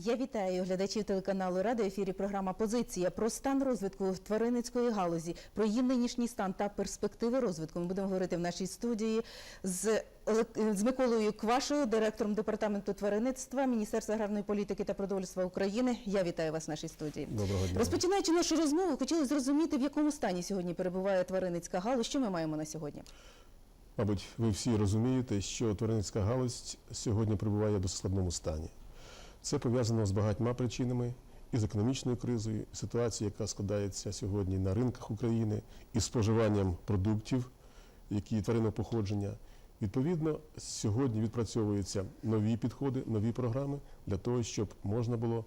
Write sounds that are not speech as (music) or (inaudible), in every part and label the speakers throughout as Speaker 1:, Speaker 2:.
Speaker 1: Я вітаю глядачів телеканалу Рада. В ефірі програма Позиція про стан розвитку тваринницької галузі, про її нинішній стан та перспективи розвитку. Ми будемо говорити в нашій студії з, з Миколою Квашею, директором департаменту тваринництва Міністерства аграрної політики та продовольства України. Я вітаю вас в нашій студії.
Speaker 2: Доброго дня.
Speaker 1: Розпочинаючи нашу розмову, хотіли зрозуміти, в якому стані сьогодні перебуває тваринницька галузь. Що ми маємо на сьогодні?
Speaker 2: Мабуть, ви всі розумієте, що тваринницька галузь сьогодні перебуває в складному стані. Це пов'язано з багатьма причинами і з економічною кризою, і ситуацією, яка складається сьогодні на ринках України, і споживанням продуктів, які тваринного походження. Відповідно, сьогодні відпрацьовуються нові підходи, нові програми для того, щоб можна було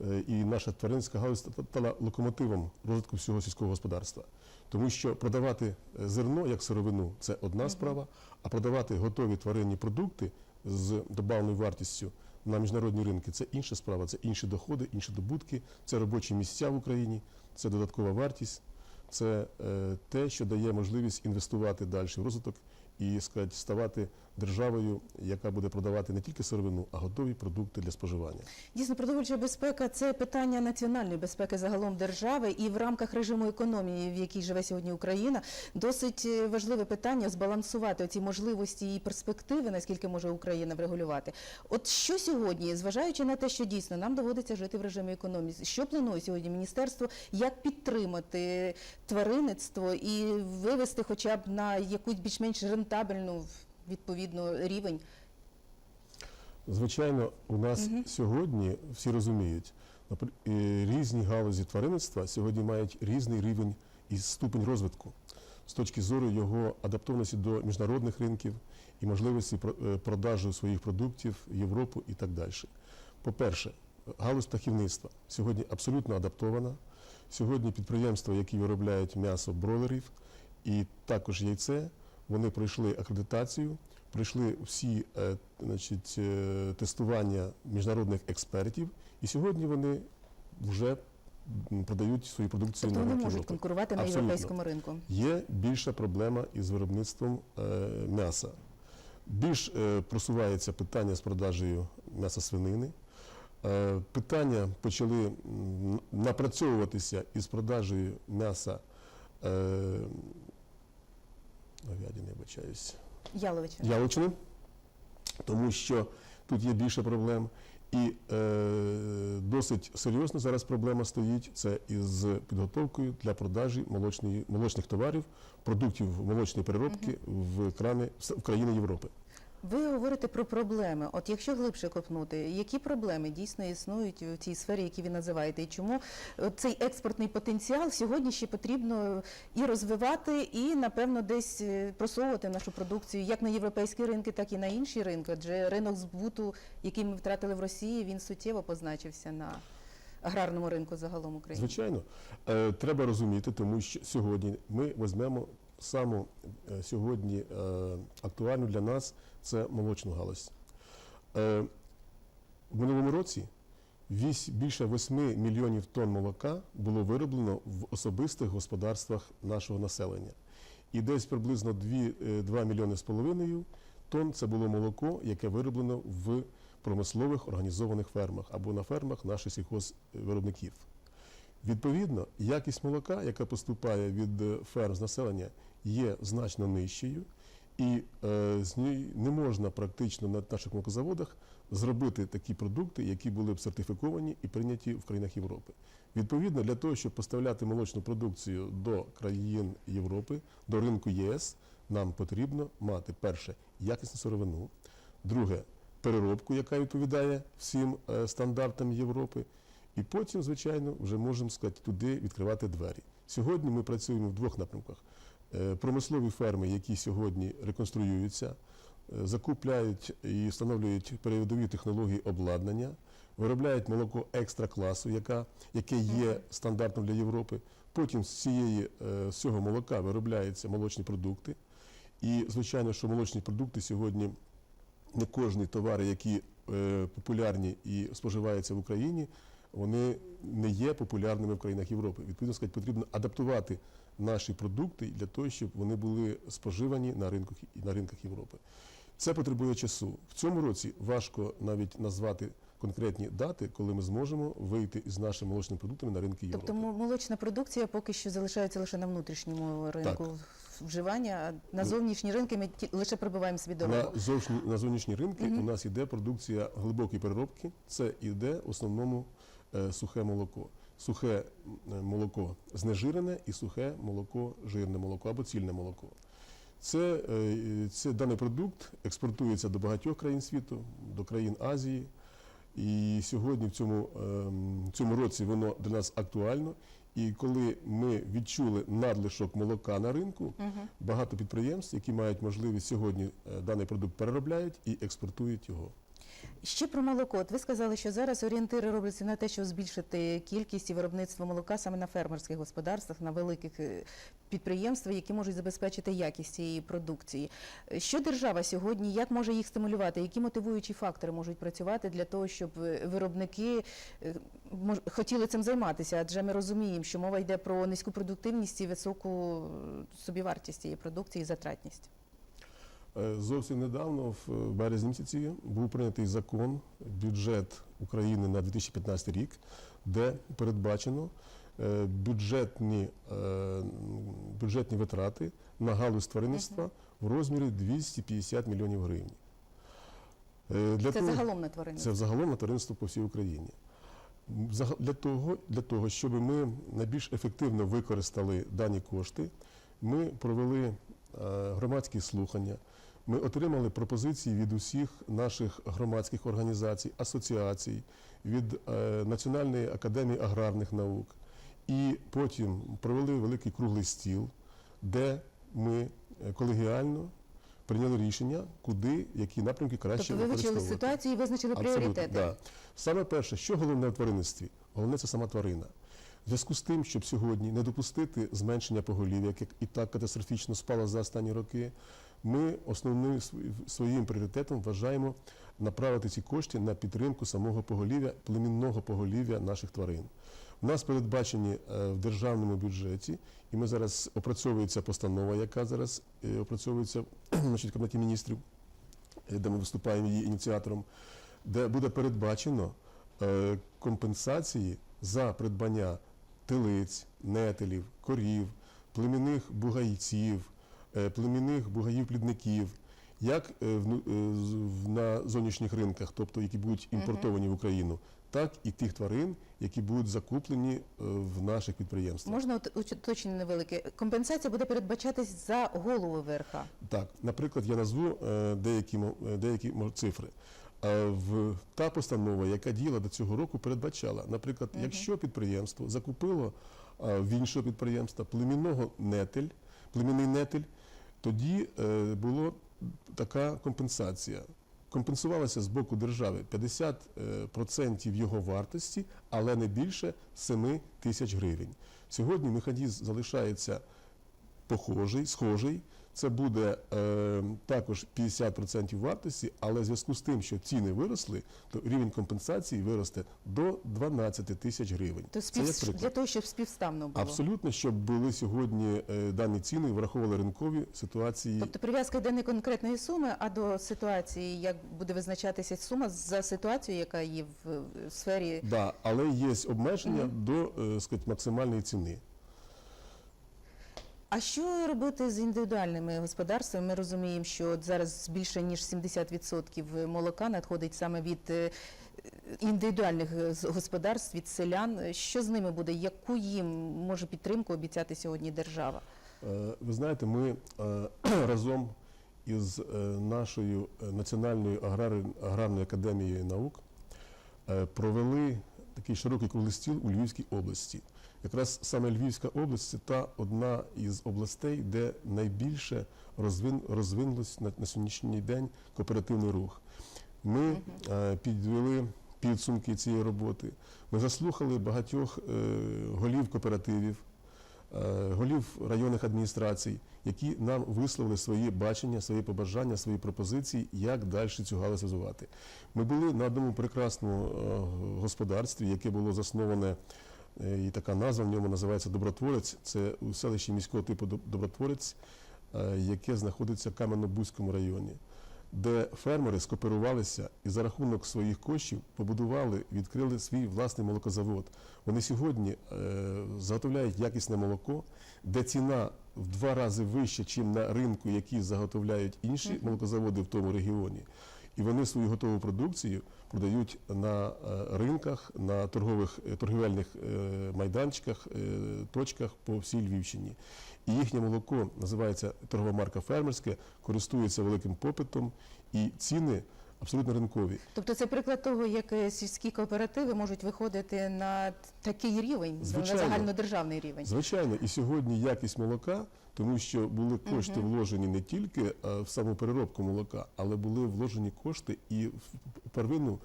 Speaker 2: е, і наша тваринська галузь стала локомотивом розвитку всього сільського господарства. Тому що продавати е, зерно як сировину це одна справа, а продавати готові тваринні продукти з добавленою вартістю на міжнародні ринки. Це інша справа, це інші доходи, інші добутки, це робочі місця в Україні, це додаткова вартість, це е, те, що дає можливість інвестувати далі в розвиток і сказати, ставати державою, яка буде продавати не тільки сировину, а готові продукти для споживання.
Speaker 1: Дійсно, продовольча безпека це питання національної безпеки загалом держави, і в рамках режиму економії, в якій живе сьогодні Україна, досить е, важливе питання збалансувати ці можливості і перспективи, наскільки може Україна врегулювати. От що сьогодні, зважаючи на те, що дійсно нам доводиться жити в режимі економії, що планує сьогодні міністерство, як підтримати тваринництво і вивести, хоча б на якусь більш-менш рентабельну відповідно рівень?
Speaker 2: Звичайно, у нас сьогодні всі розуміють, різні галузі тваринництва сьогодні мають різний рівень і ступень розвитку з точки зору його адаптованості до міжнародних ринків і можливості е, продажу своїх продуктів в Європу і так далі. По-перше, галузь птахівництва сьогодні абсолютно адаптована. Сьогодні підприємства, які виробляють м'ясо бройлерів і також яйце, вони пройшли акредитацію, пройшли всі е, значить, е, тестування міжнародних експертів, і сьогодні вони вже продають свою продукцію
Speaker 1: Тобто
Speaker 2: на
Speaker 1: вони можуть конкурувати на
Speaker 2: Абсолютно.
Speaker 1: європейському ринку.
Speaker 2: Є більша проблема із виробництвом е, м'яса. Більш просувається питання з продажею м'яса свинини. Питання почали напрацьовуватися із продажею м'яса говядини, вибачаюсь,
Speaker 1: Яловича.
Speaker 2: яловичини, тому що тут є більше проблем. І е, досить серйозно зараз проблема стоїть це із підготовкою для продажі молочної, молочних товарів, продуктів молочної переробки в, крани, в країни Європи.
Speaker 1: Ви говорите про проблеми. От якщо глибше копнути, які проблеми дійсно існують у цій сфері, які ви називаєте, і чому цей експортний потенціал сьогодні ще потрібно і розвивати, і напевно десь е, просовувати нашу продукцію як на європейські ринки, так і на інші ринки. Адже ринок збуту, який ми втратили в Росії, він суттєво позначився на аграрному ринку загалом України.
Speaker 2: Звичайно, е, треба розуміти, тому що сьогодні ми візьмемо саму е, сьогодні е, актуальну для нас це молочну галузь. Е, в минулому році більше 8 мільйонів тонн молока було вироблено в особистих господарствах нашого населення. І десь приблизно 2, е, 2 мільйони з половиною тонн це було молоко, яке вироблено в промислових організованих фермах або на фермах наших сільхозвиробників. Відповідно, якість молока, яка поступає від е, ферм з населення, є значно нижчою, і е, з неї не можна практично на наших молокозаводах зробити такі продукти, які були б сертифіковані і прийняті в країнах Європи. Відповідно, для того, щоб поставляти молочну продукцію до країн Європи, до ринку ЄС, нам потрібно мати перше якісну сировину, друге переробку, яка відповідає всім е, стандартам Європи. І потім, звичайно, вже можемо сказати, туди відкривати двері. Сьогодні ми працюємо в двох напрямках. Е, Промислові ферми, які сьогодні реконструюються, е, закупляють і встановлюють передові технології обладнання, виробляють молоко екстра класу, яка, яке є стандартом для Європи. Потім з, цієї, е, з цього молока виробляються молочні продукти. І, звичайно, що молочні продукти сьогодні не кожні товари, які популярні і споживаються в Україні, вони не є популярними в країнах Європи. Відповідно, сказати, потрібно адаптувати наші продукти для того, щоб вони були споживані на ринках на ринках Європи. Це потребує часу. В цьому році важко навіть назвати конкретні дати, коли ми зможемо вийти із нашими молочними продуктами на ринки Європи.
Speaker 1: Тобто молочна продукція поки що залишається лише на внутрішньому ринку вживання, а на зовнішні ринки ми ті- лише пробиваємо собі
Speaker 2: На,
Speaker 1: дорогу.
Speaker 2: зовшні, на зовнішні ринки у нас йде продукція глибокої переробки. Це йде в основному сухе молоко. Сухе молоко знежирене і сухе молоко, жирне молоко або цільне молоко. Це, е, це даний продукт експортується до багатьох країн світу, до країн Азії. І сьогодні в цьому, ем, в цьому році воно для нас актуально. І коли ми відчули надлишок молока на ринку, багато підприємств, які мають можливість сьогодні е, даний продукт переробляють і експортують його.
Speaker 1: Ще про молоко. От ви сказали, що зараз орієнтири робляться на те, щоб збільшити кількість і виробництво молока саме на фермерських господарствах, на великих е, підприємствах, які можуть забезпечити якість цієї продукції. Що держава сьогодні, як може їх стимулювати? Які мотивуючі фактори можуть працювати для того, щоб е, виробники е, хотіли цим займатися? Адже ми розуміємо, що мова йде про низьку продуктивність і високу собівартість цієї продукції і затратність.
Speaker 2: Е, Зовсім недавно, в е, березні місяці, був прийнятий закон, бюджет України на 2015 рік, де передбачено е, бюджетні, бюджетні витрати на галузь тваринництва в розмірі 250 мільйонів гривень. Для
Speaker 1: Це загалом на тваринництво.
Speaker 2: Це взагалом на тваринство по всій Україні. Для того, для того, щоб ми найбільш ефективно використали дані кошти, ми провели громадські слухання. Ми отримали пропозиції від усіх наших громадських організацій, асоціацій, від е, Національної академії аграрних наук. І потім провели великий круглий стіл, де ми е, колегіально прийняли рішення, куди, які напрямки краще
Speaker 1: Тобто ви вивчили ситуацію і визначили
Speaker 2: Абсолютно,
Speaker 1: пріоритети.
Speaker 2: Да. Саме перше, що головне в тваринництві? Головне це сама тварина. В зв'язку з тим, щоб сьогодні не допустити зменшення поголів'я, яке і так катастрофічно спало за останні роки, ми основним своїм пріоритетом вважаємо направити ці кошти на підтримку самого поголів'я, племінного поголів'я наших тварин. У нас передбачені е, в державному бюджеті, і ми зараз опрацьовується постанова, яка зараз е, опрацьовується (clears throat) в Кабінеті міністрів, е, де ми виступаємо її ініціатором, де буде передбачено компенсації за придбання телиць, нетелів, корів, племінних бугайців, племінних бугаїв-плідників, як е, ну- е, на зовнішніх ринках, тобто які будуть імпортовані в Україну, так і тих тварин, які будуть закуплені е, в наших підприємствах.
Speaker 1: Можна уточнення невелике. Компенсація буде передбачатись за голову ВРХ.
Speaker 2: Так, наприклад, я назву е, деякі, е, деякі цифри. Е, В та постанова, яка діяла до цього року, передбачала, наприклад, якщо підприємство закупило е, в іншого підприємства племінного нетель, племінний нетель, тоді е, була така компенсація. Компенсувалася з боку держави 50% його вартості, але не більше 7 тисяч гривень. Сьогодні механізм залишається похожий, схожий. Це буде е, також 50% вартості, але в зв'язку з тим, що ціни виросли, то рівень компенсації виросте до 12 тисяч гривень.
Speaker 1: То
Speaker 2: Це як
Speaker 1: спів...
Speaker 2: приклад.
Speaker 1: для того, щоб співставно було.
Speaker 2: Абсолютно, щоб були сьогодні е, дані ціни, враховували ринкові ситуації.
Speaker 1: Тобто прив'язка йде не конкретної суми, а до ситуації, як буде визначатися сума за ситуацією, яка є в в сфері.
Speaker 2: Да, але є обмеження до е, сказать, максимальної ціни.
Speaker 1: А що робити з індивідуальними господарствами? Ми розуміємо, що зараз більше ніж 70% молока надходить саме від е, індивідуальних господарств, від селян. Що з ними буде? Яку їм може підтримку обіцяти сьогодні держава?
Speaker 2: Е, Ви знаєте, ми е, (clears throat) разом із нашою Національною аграрною академією наук провели такий широкий круглий стіл у Львівській області. Якраз саме Львівська область це та одна із областей, де найбільше розвин, розвинулось на, на сьогоднішній день кооперативний рух. Ми е, підвели підсумки цієї роботи. Ми заслухали багатьох е, голів кооперативів, е, голів районних адміністрацій, які нам висловили свої бачення, свої побажання, свої пропозиції, як далі цю галузь розвивати. Ми були на одному прекрасному е, господарстві, яке було засноване, і така назва в ньому називається Добротворець. Це у селищі міського типу Добротворець, е, яке знаходиться в Кам'янно-Бузькому районі. де фермери скооперувалися і за рахунок своїх коштів побудували, відкрили свій власний молокозавод. Вони сьогодні е, заготовляють якісне молоко, де ціна в два рази вища, ніж на ринку, які заготовляють інші молокозаводи в тому регіоні. І вони свою готову продукцію продають на е, ринках, на торгових е, торгівельних е, майданчиках, точках по всій Львівщині. І їхнє молоко називається торгова марка фермерське, користується великим попитом, і ціни абсолютно ринкові.
Speaker 1: Тобто це приклад того, як е, сільські кооперативи можуть виходити на такий рівень,
Speaker 2: Звичайно.
Speaker 1: на загальнодержавний рівень.
Speaker 2: Звичайно, і сьогодні якість молока, тому що були кошти вложені не тільки е, в саму переробку молока, але були вложені кошти і в первинну.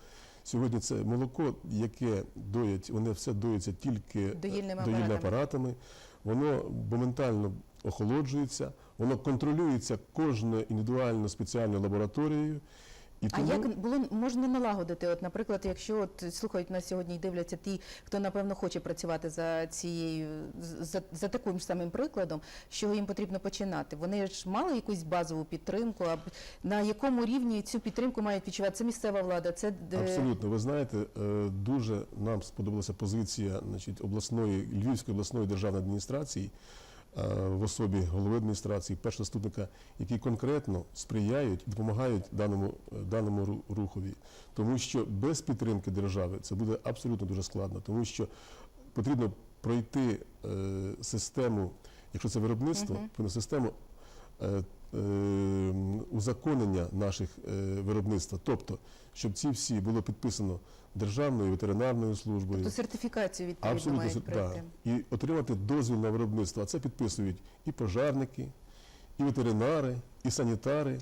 Speaker 2: Сьогодні це молоко, яке доять, воно все доїться тільки е,
Speaker 1: Доїльними
Speaker 2: доїльними
Speaker 1: апаратами.
Speaker 2: апаратами. Воно моментально охолоджується, воно контролюється кожною індивідуально спеціальною лабораторією. І
Speaker 1: А як було можна налагодити? От, наприклад, якщо от слухають нас сьогодні і дивляться ті, хто напевно хоче працювати за цією за, за таким ж самим прикладом, з чого їм потрібно починати? Вони ж мали якусь базову підтримку, а на якому рівні цю підтримку мають відчувати? Це місцева влада, це де-
Speaker 2: Абсолютно, ви знаєте, е, дуже нам сподобалася позиція значить, обласної Львівської обласної державної адміністрації е, в особі голови адміністрації, першого заступника, які конкретно сприяють допомагають даному, е, даному рухові. Тому що без підтримки держави це буде абсолютно дуже складно, тому що потрібно пройти е, систему, якщо це виробництво,
Speaker 1: uh
Speaker 2: -huh. систему е, е, узаконення наших е, виробництва. Тобто, щоб ці всі було підписано Державною ветеринарною службою.
Speaker 1: тобто сертифікацію відповідно
Speaker 2: Абсолютно
Speaker 1: мають пройти.
Speaker 2: да. і отримати дозвіл на виробництво. А це підписують і пожарники, і ветеринари, і санітари.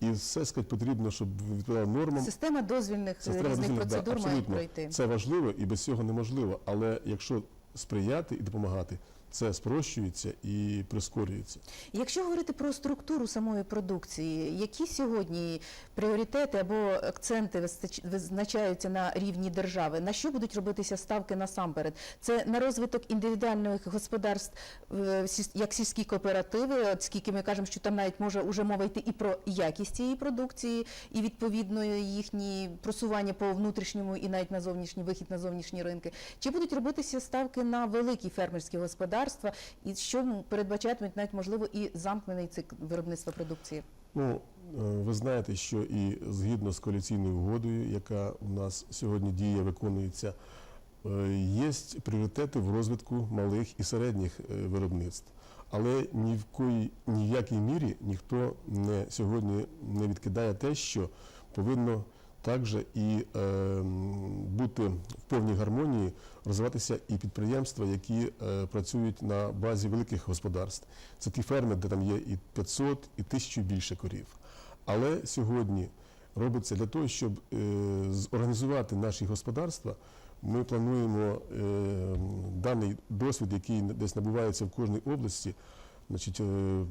Speaker 2: І все сказати, потрібно, щоб відповідало нормам.
Speaker 1: Система дозвільних
Speaker 2: Система
Speaker 1: різних
Speaker 2: дозвільних, да,
Speaker 1: процедур має пройти.
Speaker 2: Це важливо і без цього неможливо. Але якщо сприяти і допомагати, це спрощується і прискорюється.
Speaker 1: Якщо говорити про структуру самої продукції, які сьогодні пріоритети або акценти визначаються на рівні держави? На що будуть робитися ставки насамперед? Це на розвиток індивідуальних господарств, е, як сільські кооперативи, от скільки ми кажемо, що там навіть може уже мова йти і про якість цієї продукції, і відповідно їхні просування по внутрішньому і навіть на зовнішній вихід на зовнішні ринки. Чи будуть робитися ставки на великі фермерські господарства, і що передбачатимуть навіть можливо і замкнений цикл виробництва продукції?
Speaker 2: Ну, е, ви знаєте, що і згідно з коаліційною угодою, яка у нас сьогодні діє, виконується, е, є пріоритети в розвитку малих і середніх е, виробництв. Але ні в кої ніякій мірі ніхто не сьогодні не відкидає те, що повинно також і е, бути в повній гармонії розвиватися і підприємства, які е, працюють на базі великих господарств. Це ті ферми, де там є і 500, і 1000 більше корів. Але сьогодні робиться для того, щоб е, зорганізувати наші господарства. Ми плануємо е, даний досвід, який десь набувається в кожній області, значить, е,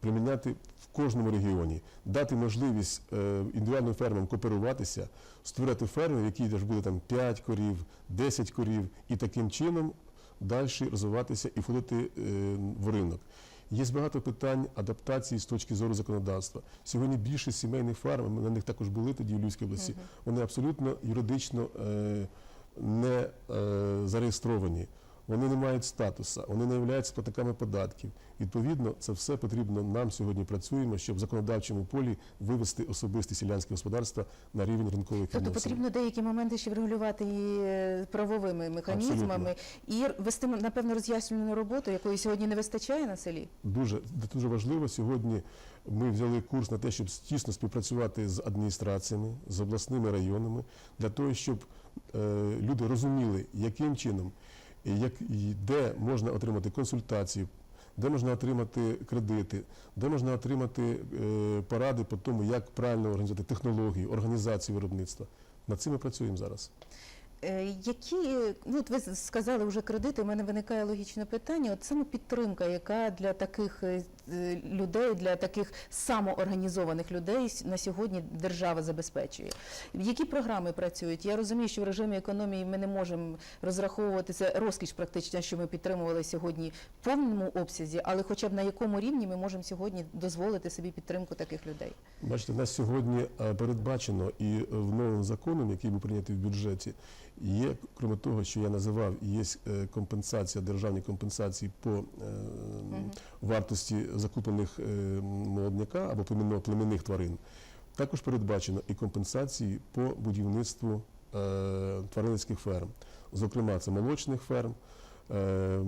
Speaker 2: приміняти в кожному регіоні, дати можливість е, індивідуальним фермам кооперуватися, створити ферми, в якій теж буде там 5 корів, 10 корів, і таким чином далі розвиватися і входити е, в ринок. Є багато питань адаптації з точки зору законодавства. Сьогодні більшість сімейних ферм, ми на них також були тоді в Львівській області, вони абсолютно юридично е, не зареєстровані. Вони не мають статуса, вони не являються платниками податків. Відповідно, це все потрібно нам сьогодні працюємо, щоб в законодавчому полі вивести особисті селянські господарства на рівень ринкових
Speaker 1: Тобто потрібно деякі моменти ще врегулювати і е, правовими механізмами і вести напевно роз'яснювальну роботу, якої сьогодні не вистачає на селі.
Speaker 2: Дуже дуже важливо сьогодні. Ми взяли курс на те, щоб тісно співпрацювати з адміністраціями, з обласними районами, для того, щоб е, люди розуміли, яким чином, як де можна отримати консультацію, де можна отримати кредити, де можна отримати е, поради по тому, як правильно організувати технології, організацію виробництва. Над цим ми працюємо зараз.
Speaker 1: Е, Які ну от ви сказали вже кредити? У мене виникає логічне питання. От саме підтримка, яка для таких е, людей, для таких самоорганізованих людей на сьогодні держава забезпечує. Які програми працюють? Я розумію, що в режимі економії ми не можемо розраховувати це розкіш, практично, що ми підтримували сьогодні в повному обсязі, але хоча б на якому рівні ми можемо сьогодні дозволити собі підтримку таких людей.
Speaker 2: Бачите, нас сьогодні е, передбачено і е, в новому законом, який був прийнятий в бюджеті, є, крім того, що я називав, є е, компенсація, державні компенсації по е, вартості закуплених е, молодняка або племінних тварин. Також передбачено і компенсації по будівництву е, тваринницьких ферм. Зокрема, це молочних ферм, е,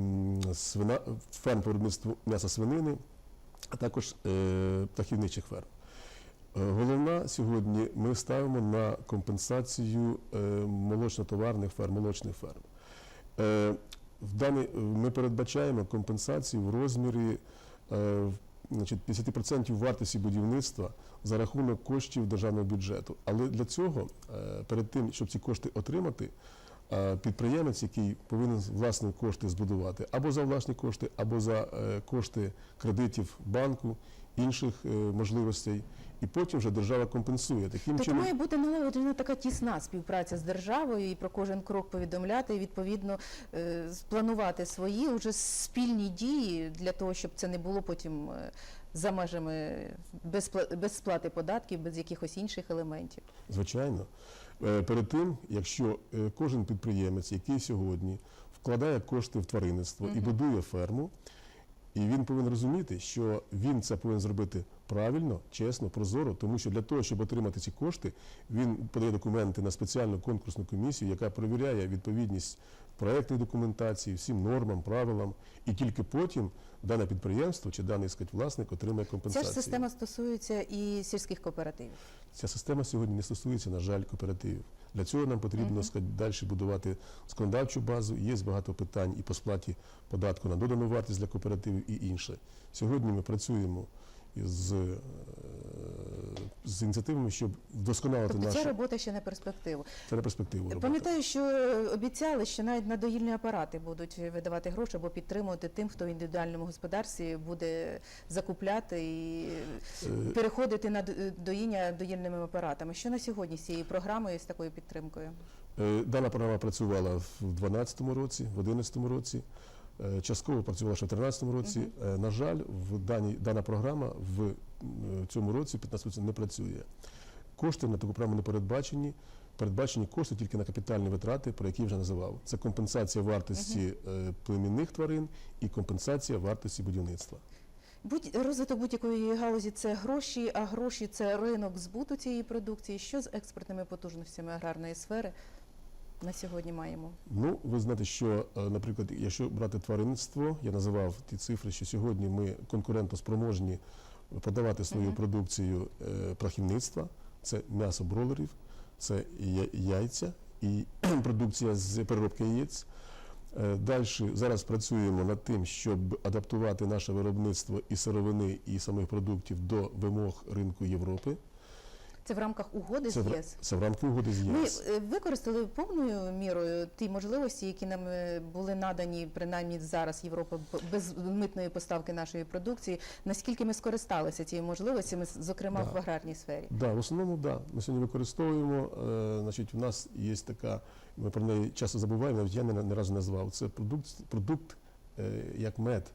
Speaker 2: свина, ферм по виробництву м'яса свинини, а також птахівничих ферм. Головна сьогодні ми ставимо на компенсацію молочно-товарних ферм, молочних ферм. В даний, ми передбачаємо компенсацію в розмірі значить, 50% вартості будівництва за рахунок коштів державного бюджету. Але для цього, е, перед тим, щоб ці кошти отримати, е, підприємець, який повинен власні кошти збудувати, або за власні кошти, або за е, кошти кредитів банку, інших е, можливостей, і потім вже держава компенсує. Таким
Speaker 1: Тобто
Speaker 2: чином
Speaker 1: має бути налагоджена така тісна співпраця з державою і про кожен крок повідомляти, і відповідно е, спланувати свої уже спільні дії для того, щоб це не було потім е, за межами без, без сплати податків, без якихось інших елементів.
Speaker 2: Звичайно. Е, Перед тим, якщо кожен підприємець, який сьогодні вкладає кошти в тваринництво і будує ферму, і він повинен розуміти, що він це повинен зробити правильно, чесно, прозоро, тому що для того, щоб отримати ці кошти, він подає документи на спеціальну конкурсну комісію, яка перевіряє відповідність проектної документації, всім нормам, правилам, і тільки потім дане підприємство чи даний сказать, власник отримає
Speaker 1: Ця ж система стосується і сільських кооперативів.
Speaker 2: Ця система сьогодні не стосується, на жаль, кооперативів. Для цього нам потрібно
Speaker 1: Мгм.
Speaker 2: сказати, далі будувати законодавчу базу. Є багато питань і по сплаті податку на додану вартість для кооперативів і інше. Сьогодні ми працюємо із, е, з ініціативами, щоб вдосконалити
Speaker 1: Тобто ця
Speaker 2: нашу
Speaker 1: робота ще на перспективу.
Speaker 2: це на перспективу.
Speaker 1: Пам'ятаю, що обіцяли, що навіть надоїльні апарати будуть видавати гроші або підтримувати тим, хто в індивідуальному господарстві буде закупляти і
Speaker 2: Е,
Speaker 1: переходити на доїння доїльними апаратами. Що на сьогодні з цією програмою з такою підтримкою?
Speaker 2: Е, Дана програма працювала в 2012 році, в 2011 році. Е, Частково працювала ще в 2013 році. Е, На жаль, в даній, дана програма в е, цьому році, 15 році, не працює. Кошти на таку програму не передбачені. Передбачені кошти тільки на капітальні витрати, про які я вже називав. Це компенсація вартості е, племінних тварин і компенсація вартості будівництва.
Speaker 1: Будь розвиток будь-якої галузі це гроші, а гроші це ринок збуту цієї продукції. Що з експортними потужностями аграрної сфери на сьогодні маємо?
Speaker 2: Ну, ви знаєте, що, е, наприклад, якщо брати тваринництво, я називав ті цифри, що сьогодні ми конкурентоспроможні продавати свою
Speaker 1: Мгм.
Speaker 2: продукцію е, птахівництва, це м'ясо бролерів, це яйця і (clears throat) продукція з переробки яєць. Далі зараз працюємо над тим, щоб адаптувати наше виробництво і сировини, і самих продуктів до вимог ринку Європи.
Speaker 1: Це в рамках угоди
Speaker 2: Це
Speaker 1: з
Speaker 2: в,
Speaker 1: ЄС.
Speaker 2: це в рамку угоди з
Speaker 1: Ми
Speaker 2: ЄС.
Speaker 1: е, використали повною мірою ті можливості, які нам е, були надані принаймні зараз Європа без митної поставки нашої продукції. Наскільки ми скористалися цією можливостями, зокрема
Speaker 2: Да.
Speaker 1: в аграрній сфері?
Speaker 2: Да, в основному, да. Ми сьогодні використовуємо. Е, значить, у нас є така, ми про неї часто забуваємо, навіть я не, не разу назвав. Це продукт, продукт е, як мед.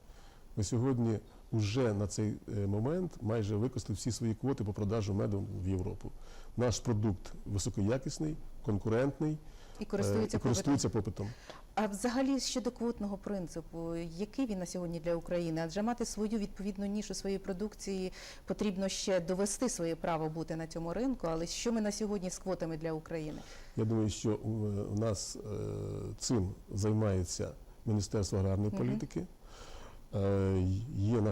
Speaker 2: Ми сьогодні вже на цей е, момент майже використали всі свої квоти по продажу меду в Європу. Наш продукт високоякісний, конкурентний
Speaker 1: І
Speaker 2: е,
Speaker 1: користуються
Speaker 2: і користується попитом.
Speaker 1: А взагалі щодо квотного принципу, який він на сьогодні для України? Адже мати свою відповідну нішу своєї продукції потрібно ще довести своє право бути на цьому ринку. Але що ми на сьогодні з квотами для України?
Speaker 2: Я думаю, що у, у нас е, цим займається Міністерство аграрної
Speaker 1: Мгм.
Speaker 2: політики.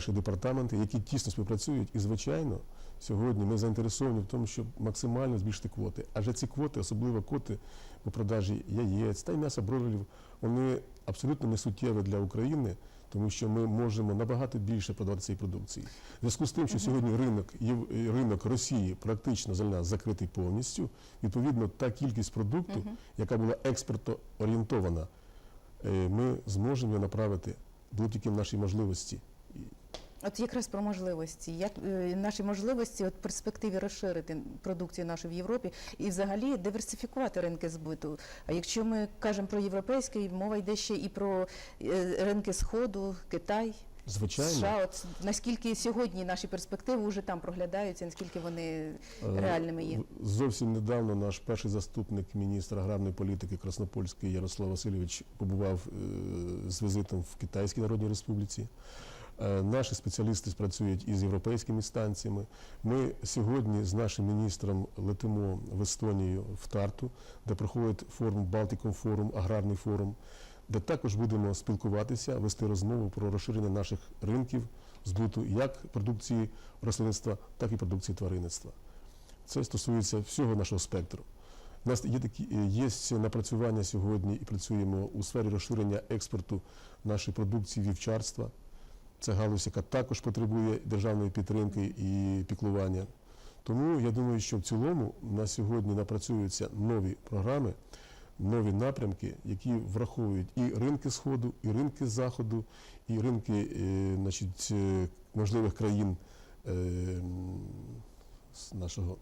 Speaker 2: Наші департаменти, які тісно співпрацюють. І, звичайно, сьогодні ми заінтересовані в тому, щоб максимально збільшити квоти. Адже ці квоти, особливо квоти по продажі яєць та й м'яса бройлерів, вони абсолютно не суттєві для України, тому що ми можемо набагато більше продавати цієї продукції. В зв'язку з тим, що сьогодні ринок, ринок Росії практично для нас закритий повністю, відповідно, та кількість продукту, яка була експортоорієнтована, е, ми зможемо направити, в нашій можливості.
Speaker 1: От якраз про можливості, як е, наші можливості от перспективі розширити продукцію нашу в Європі і взагалі диверсифікувати ринки збуту. А якщо ми кажемо про європейський, мова йде ще і про е, ринки Сходу, Китай,
Speaker 2: Звичайно,
Speaker 1: США. От наскільки сьогодні наші перспективи вже там проглядаються, наскільки вони
Speaker 2: Е,
Speaker 1: реальними є?
Speaker 2: Зовсім недавно наш перший заступник міністра аграрної політики Краснопольський Ярослав Васильович побував е, з візитом в Китайській Народній Республіці. Е, Наші спеціалісти працюють із європейськими станціями. Ми сьогодні з нашим міністром летимо в Естонію в Тарту, де проходить форум Балтиком форум, аграрний форум, де також будемо спілкуватися, вести розмову про розширення наших ринків збуту як продукції рослинництва, так і продукції тваринництва. Це стосується всього нашого спектру. У нас є такі е, є напрацювання сьогодні і працюємо у сфері розширення експорту нашої продукції вівчарства. Це галузь, яка також потребує державної підтримки і піклування. Тому я думаю, що в цілому на сьогодні напрацюються нові програми, нові напрямки, які враховують і ринки Сходу, і ринки Заходу, і ринки е, значить, е, можливих країн е, нашого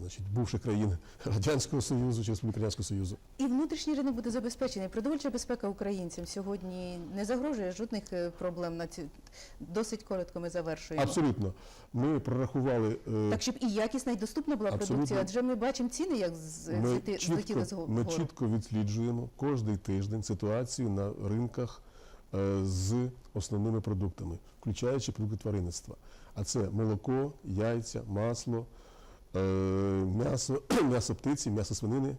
Speaker 2: значить, бувших країн Радянського Союзу чи Республіки Радянського Союзу.
Speaker 1: І внутрішній ринок буде забезпечений. Продовольча безпека українцям сьогодні не загрожує жодних е, проблем на цю досить коротко. Ми завершуємо.
Speaker 2: Абсолютно. Ми прорахували. е,
Speaker 1: Так, щоб і якісна, і доступна була
Speaker 2: Абсолютно.
Speaker 1: продукція, адже ми бачимо ціни, як
Speaker 2: Ми чітко,
Speaker 1: злетіли з го-
Speaker 2: ми чітко відсліджуємо кожний тиждень ситуацію на ринках е, з основними продуктами, включаючи продукти тваринництва. А це молоко, яйця, масло, м'ясо, (clears throat) м'ясо птиці, м'ясо свинини.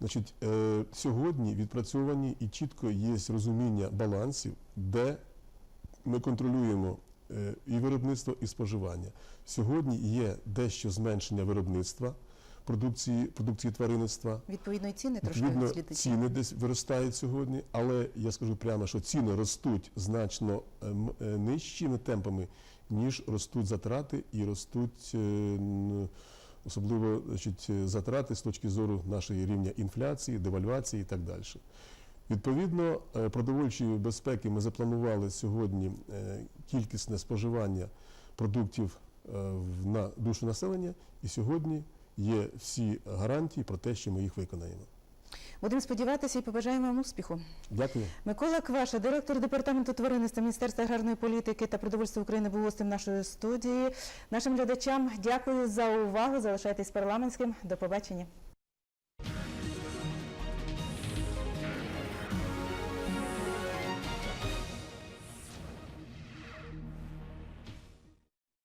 Speaker 2: Значить, е, сьогодні відпрацьовані і чітко є розуміння балансів, де ми контролюємо е, і виробництво, і споживання. Сьогодні є дещо зменшення виробництва продукції, продукції тваринництва.
Speaker 1: Відповідно, і ціни трошки
Speaker 2: Відповідно, ціни десь виростають сьогодні, але я скажу прямо, що ціни ростуть значно е, е, нижчими темпами, ніж ростуть затрати і ростуть е, особливо значить, затрати з точки зору нашої рівня інфляції, девальвації і так далі. Відповідно, е, продовольчої безпеки ми запланували сьогодні е, кількісне споживання продуктів е, на душу населення, і сьогодні є всі гарантії про те, що ми їх виконаємо.
Speaker 1: Будемо сподіватися і побажаємо вам успіху.
Speaker 2: Дякую.
Speaker 1: Микола Кваша, директор департаменту тваринництва Міністерства аграрної політики та продовольства України, був гостем нашої студії. Нашим глядачам дякую за увагу. Залишайтесь парламентським. До побачення.